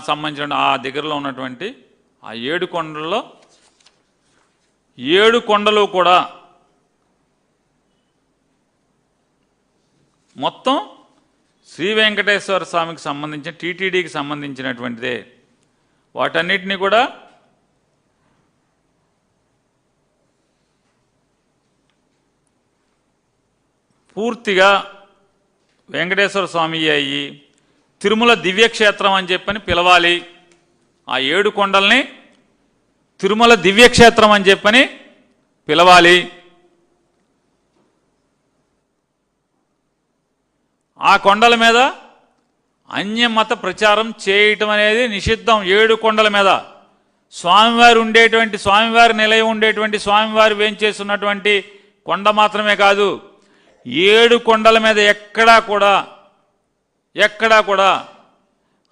సంబంధించిన ఆ దగ్గరలో ఉన్నటువంటి ఆ ఏడు కొండల్లో ఏడు కొండలు కూడా మొత్తం శ్రీ వెంకటేశ్వర స్వామికి సంబంధించిన టీటీడీకి సంబంధించినటువంటిదే. వాటన్నిటిని కూడా పూర్తిగా వెంకటేశ్వర స్వామి అయ్యి తిరుమల దివ్యక్షేత్రం అని చెప్పని పిలవాలి. ఆ ఏడు కొండల్ని తిరుమల దివ్యక్షేత్రం అని చెప్పని పిలవాలి. ఆ కొండల మీద అన్యమత ప్రచారం చేయటం అనేది నిషిద్ధం. ఏడు కొండల మీద స్వామివారు ఉండేటువంటి స్వామివారి నిలయం ఉండేటువంటి స్వామివారు వేంచేస్తున్నటువంటి కొండ మాత్రమే కాదు. ఏడు కొండల మీద ఎక్కడా కూడా ఎక్కడా కూడా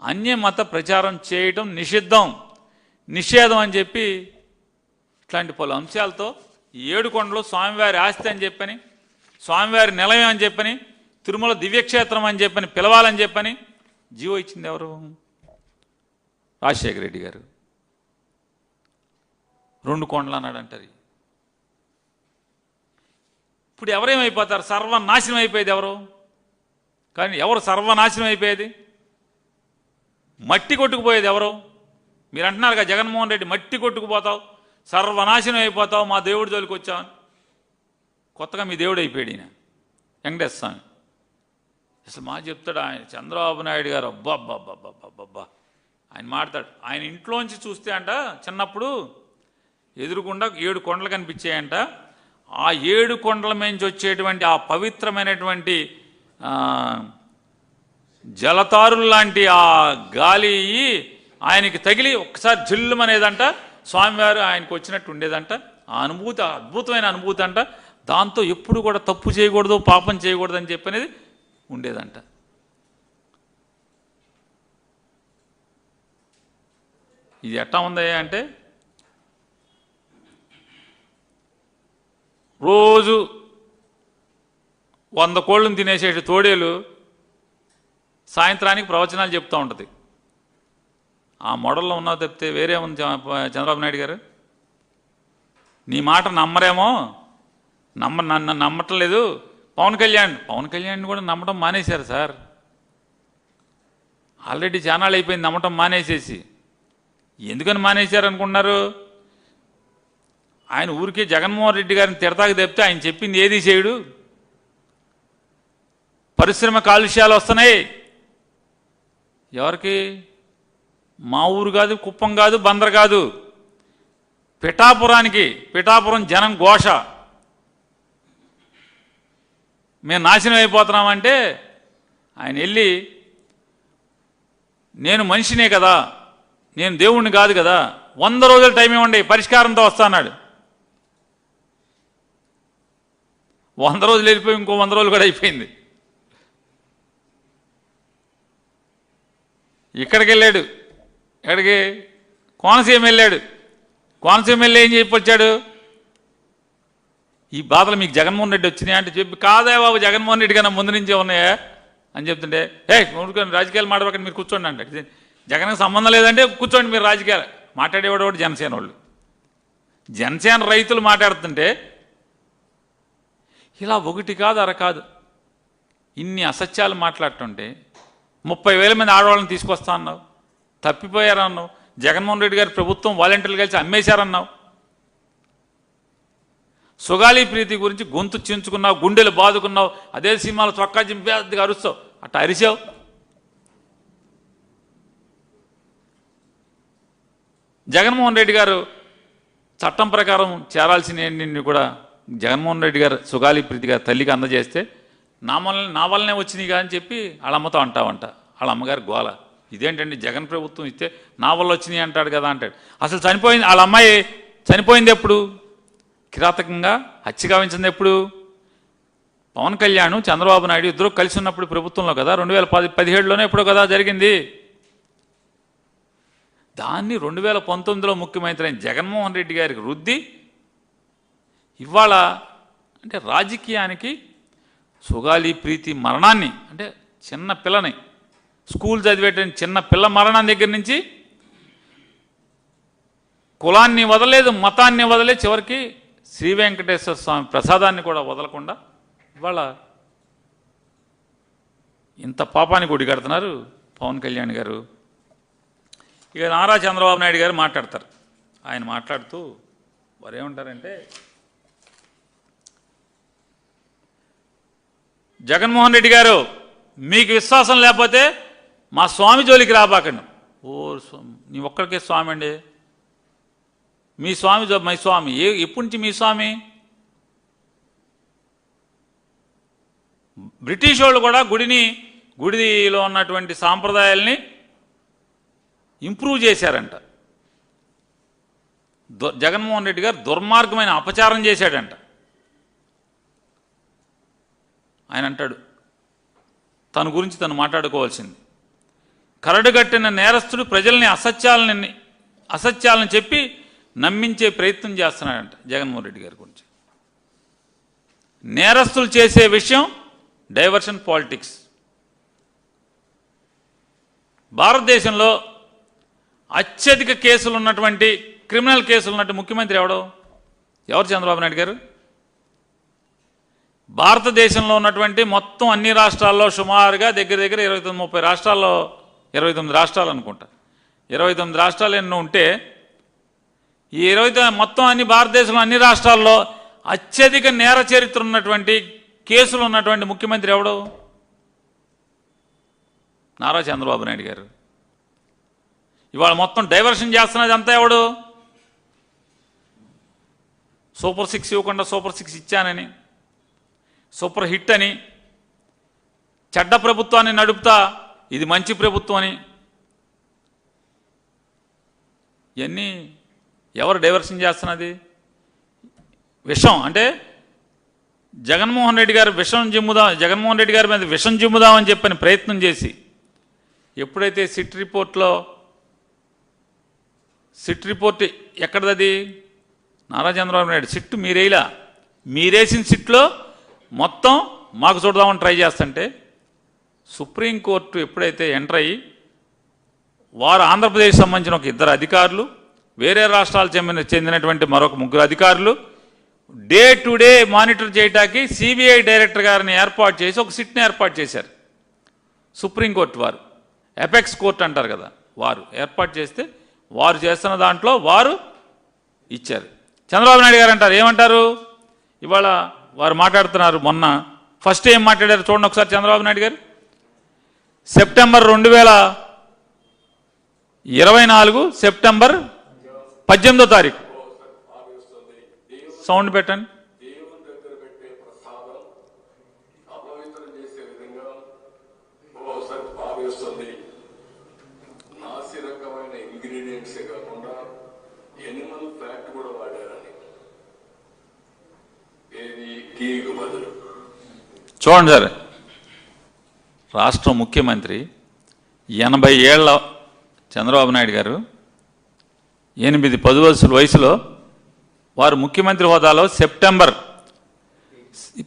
అన్యమత ప్రచారం చేయటం నిషిద్ధం నిషేధం అని చెప్పి ఇట్లాంటి పలు అంశాలతో ఏడుకొండలు ఏడు కొండలు స్వామివారి ఆస్తి అని చెప్పని స్వామివారి నిలయం అని చెప్పని తిరుమల దివ్యక్షేత్రం అని చెప్పని పిలవాలని చెప్పని జీవో ఇచ్చింది ఎవరు? రాజశేఖర రెడ్డి గారు. రెండు కొండలు అన్నాడు అంటారు ఇప్పుడు ఎవరేమైపోతారు? సర్వనాశనం అయిపోయేది ఎవరు? కానీ ఎవరు సర్వనాశనం అయిపోయేది? మట్టి కొట్టుకుపోయేది ఎవరు? మీరు అంటున్నారు కదా జగన్మోహన్ రెడ్డి మట్టి కొట్టుకుపోతావు సర్వనాశనం అయిపోతావు మా దేవుడి జోలికి వచ్చావు కొత్తగా మీ దేవుడు అయిపోయాడు ఈయన వెంకటేశ్వర స్వామి. అసలు మా చెప్తాడు ఆయన చంద్రబాబు నాయుడు గారు అబ్బాబ్బాబ్బాబ్బాబ్బా ఆయన మాడతాడు ఆయన ఇంట్లోంచి చూస్తే అంట చిన్నప్పుడు ఎదురుకుండా ఏడు కొండలు కనిపించాయంట. ఆ ఏడు కొండల నుంచి వచ్చేటువంటి ఆ పవిత్రమైనటువంటి జలతారులు లాంటి ఆ గాలి ఆయనకి తగిలి ఒక్కసారి జిల్లుమనేదంట. స్వామివారు ఆయనకు వచ్చినట్టు ఉండేదంట. ఆ అనుభూతి అద్భుతమైన అనుభూతి అంట. దాంతో ఎప్పుడు కూడా తప్పు చేయకూడదు పాపం చేయకూడదు అని చెప్పనేది ఉండేదంట. ఇది ఎట్టా ఉందయ్యా అంటే రోజు వంద కోళ్ళను తినేసేటి తోడేలు సాయంత్రానికి ప్రవచనాలు చెప్తూ ఉంటుంది. ఆ మోడల్లో ఉన్నా తప్పితే వేరే ఉంది చ- చంద్రబాబు నాయుడు గారు? నీ మాట నమ్మరేమో? నమ్మ నన్ను నమ్మట్లేదు పవన్ కళ్యాణ్ పవన్ కళ్యాణ్ కూడా నమ్మటం మానేశారు సార్. ఆల్రెడీ చానాళ్ళు అయిపోయింది నమ్మటం మానేసేసి. ఎందుకని మానేశారు అనుకున్నారు ఆయన ఊరికే జగన్మోహన్ రెడ్డి గారిని తిడతాకి తెప్పితే ఆయన చెప్పింది ఏది చేయడు? పరిశ్రమ కాలుష్యాలు వస్తున్నాయి. ఎవరికి? మా ఊరు కాదు కుప్పం కాదు బందర్ కాదు. పిఠాపురానికి పిఠాపురం జనం ఘోష. మేము నాశనం అయిపోతున్నామంటే ఆయన వెళ్ళి నేను మనిషినే కదా నేను దేవుణ్ణి కాదు కదా వంద రోజులు టైం ఇవ్వండి పరిష్కారంతో వస్తాన్నాడు వంద రోజులు వెళ్ళిపోయి ఇంకో వంద రోజులు కూడా అయిపోయింది. ఇక్కడికి వెళ్ళాడు ఎక్కడికి? కోనసీమ వెళ్ళాడు. కోనసీమ వెళ్ళి ఏం చెప్పొచ్చాడు ఈ బాధలు మీకు జగన్మోహన్ రెడ్డి వచ్చినాయా అంటే చెప్పి కాదే బాబు జగన్మోహన్ రెడ్డి కన్నా ముందు నుంచే ఉన్నాయా? అని చెప్తుంటే ఏ ఊరుకొని రాజకీయాలు మాట్లాడకండి మీరు కూర్చోండి అంటే జగన్కి సంబంధం లేదంటే కూర్చోండి మీరు రాజకీయాలు. మాట్లాడేవాడు కూడా జనసేన వాళ్ళు. జనసేన రైతులు మాట్లాడుతుంటే ఇలా ఒకటి కాదు అర కాదు. ఇన్ని అసత్యాలు మాట్లాడుతుంటే ముప్పై వేల మంది ఆడవాళ్ళని తీసుకొస్తా అన్నావు. తప్పిపోయారన్నావు జగన్మోహన్ రెడ్డి గారి ప్రభుత్వం వాలంటీర్లు కలిసి అమ్మేశారన్నావు. సుగాలి ప్రీతి గురించి గొంతు చించుకున్నావు గుండెలు బాదుకున్నావు అదే సినిమాలో చొక్కా చింపేదిగా అరుస్తావు. అట్ట అరిసావు జగన్మోహన్ రెడ్డి గారు చట్టం ప్రకారం చేరాల్సిన కూడా జగన్మోహన్ రెడ్డి గారు సుగాలి ప్రీతి గారు తల్లికి అందజేస్తే నా వల్ల నా వల్లనే వచ్చినాయి కానీ అని చెప్పి వాళ్ళ అమ్మతో అంటావంట. వాళ్ళ అమ్మగారి గోల. ఇదేంటండి జగన్ ప్రభుత్వం ఇస్తే నా వల్ల వచ్చినాయి అంటాడు కదా అంటాడు. అసలు చనిపోయింది వాళ్ళ అమ్మాయి చనిపోయింది ఎప్పుడు? కిరాతకంగా హత్య గావించింది ఎప్పుడు? పవన్ కళ్యాణ్ చంద్రబాబు నాయుడు ఇద్దరు కలిసి ఉన్నప్పుడు ప్రభుత్వంలో కదా రెండు వేల పది పదిహేడులోనే ఎప్పుడో కదా జరిగింది. దాన్ని రెండు వేల పంతొమ్మిదిలో ముఖ్యమంత్రి అయిన జగన్మోహన్ రెడ్డి గారికి రుద్ది ఇవాళ అంటే రాజకీయానికి సుగాలి ప్రీతి మరణాన్ని అంటే చిన్న పిల్లని స్కూల్ చదివేటువంటి చిన్న పిల్ల మరణం దగ్గర నుంచి కులాన్ని వదలేదు మతాన్ని వదలే చివరికి శ్రీ వెంకటేశ్వర స్వామి ప్రసాదాన్ని కూడా వదలకుండా ఇవాళ ఇంత పాపానికి గుడి కడుతున్నారు పవన్ కళ్యాణ్ గారు. ఇక నారా చంద్రబాబు నాయుడు గారు మాట్లాడతారు. ఆయన మాట్లాడుతూ వారు ఏమంటారంటే జగన్మోహన్ రెడ్డి గారు మీకు విశ్వాసం లేకపోతే మా స్వామి జోలికి రాబాకండి ఓ స్వామి నీ ఒక్కడికే స్వామి అండి. మీ స్వామి జో- స్వామి. ఏ ఎప్పటి నుంచి మీ స్వామి? బ్రిటిష్ వాళ్ళు కూడా గుడిని గుడిలో ఉన్నటువంటి సాంప్రదాయాల్ని ఇంప్రూవ్ చేశారంట. దు- జగన్మోహన్ రెడ్డి గారు దుర్మార్గమైన అపచారం చేశాడంట. ఆయన అంటాడు తన గురించి తను మాట్లాడుకోవాల్సింది. కరడుగట్టిన నేరస్తుడు ప్రజల్ని అసత్యాలని అసత్యాలను చెప్పి నమ్మించే ప్రయత్నం చేస్తున్నాడంట జగన్మోహన్ రెడ్డి గారి గురించి. నేరస్తులు చేసే విషయం డైవర్షన్ పాలిటిక్స్. భారతదేశంలో అత్యధిక కేసులు ఉన్నటువంటి క్రిమినల్ కేసులు ఉన్నట్టు ముఖ్యమంత్రి ఎవడు? ఎవరు చంద్రబాబు నాయుడు గారు? భారతదేశంలో ఉన్నటువంటి మొత్తం అన్ని రాష్ట్రాల్లో సుమారుగా దగ్గర దగ్గర ఇరవై తొమ్మిది ముప్పై రాష్ట్రాల్లో ఇరవై తొమ్మిది రాష్ట్రాలు అనుకుంటా. ఇరవై తొమ్మిది రాష్ట్రాలు ఎన్నో ఉంటే ఈ ఇరవై మొత్తం అన్ని భారతదేశంలో అన్ని రాష్ట్రాల్లో అత్యధిక నేర చరిత్ర ఉన్నటువంటి కేసులు ఉన్నటువంటి ముఖ్యమంత్రి ఎవడు? నారా చంద్రబాబు నాయుడు గారు. ఇవాళ మొత్తం డైవర్షన్ చేస్తున్నది అంతా ఎవడు? సూపర్ సిక్స్ ఇవ్వకుండా సూపర్ సిక్స్ ఇచ్చానని సూపర్ హిట్ అని చెడ్డ ప్రభుత్వాన్ని నడుపుతా ఇది మంచి ప్రభుత్వం అని. ఇవన్నీ ఎవరు డైవర్షన్ చేస్తున్నది? విషం అంటే జగన్మోహన్ రెడ్డి గారు విషం జిమ్ముదా జగన్మోహన్ రెడ్డి గారి మీద విషం జిమ్ముదామని చెప్పని ప్రయత్నం చేసి ఎప్పుడైతే సిట్ రిపోర్ట్లో సిట్ రిపోర్ట్ ఎక్కడది నారా చంద్రబాబు నాయుడు సిట్ మీరేలా? మీరేసిన సిట్లో మొత్తం మాకు చూడదామని ట్రై చేస్తుంటే సుప్రీంకోర్టు ఎప్పుడైతే ఎంటర్ అయ్యి వారు ఆంధ్రప్రదేశ్ సంబంధించిన ఒక ఇద్దరు అధికారులు వేరే రాష్ట్రాలు చెందిన చెందినటువంటి మరొక ముగ్గురు అధికారులు డే టు డే మానిటర్ చేయడానికి సిబిఐ డైరెక్టర్ గారిని ఏర్పాటు చేసి ఒక సిట్ని ఏర్పాటు చేశారు. సుప్రీంకోర్టు వారు. ఎపెక్స్ కోర్ట్ అంటారు కదా వారు. ఏర్పాటు చేస్తే వారు చేస్తున్న దాంట్లో వారు ఇచ్చారు. చంద్రబాబు నాయుడు గారు అంటారు ఏమంటారు? ఇవాళ వారు మాట్లాడుతున్నారు మొన్న. ఫస్ట్ ఏం మాట్లాడారు చూడండి ఒకసారి చంద్రబాబు నాయుడు గారు. సెప్టెంబర్ రెండు వేల ఇరవై నాలుగు సెప్టెంబర్ పద్దెనిమిదో తారీఖు. సౌండ్ పెట్టండి. చూడండి సార్. రాష్ట్ర ముఖ్యమంత్రి ఎనభై ఏళ్ళ చంద్రబాబు నాయుడు గారు ఎనిమిది పది వయసులో వారు ముఖ్యమంత్రి హోదాలో సెప్టెంబర్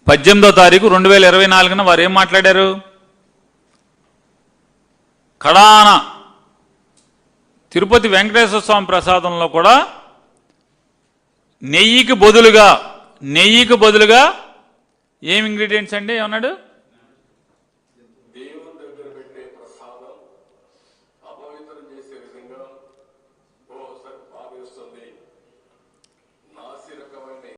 పద్దెనిమిదో తారీఖు రెండు వేల ఇరవై నాలుగున వారు ఏం మాట్లాడారు? కడాన తిరుపతి వెంకటేశ్వర స్వామి ప్రసాదంలో కూడా నెయ్యికి బదులుగా నెయ్యికి బదులుగా ఏం ఇంగ్రీడియంట్స్ అండి? ఏమన్నాడు?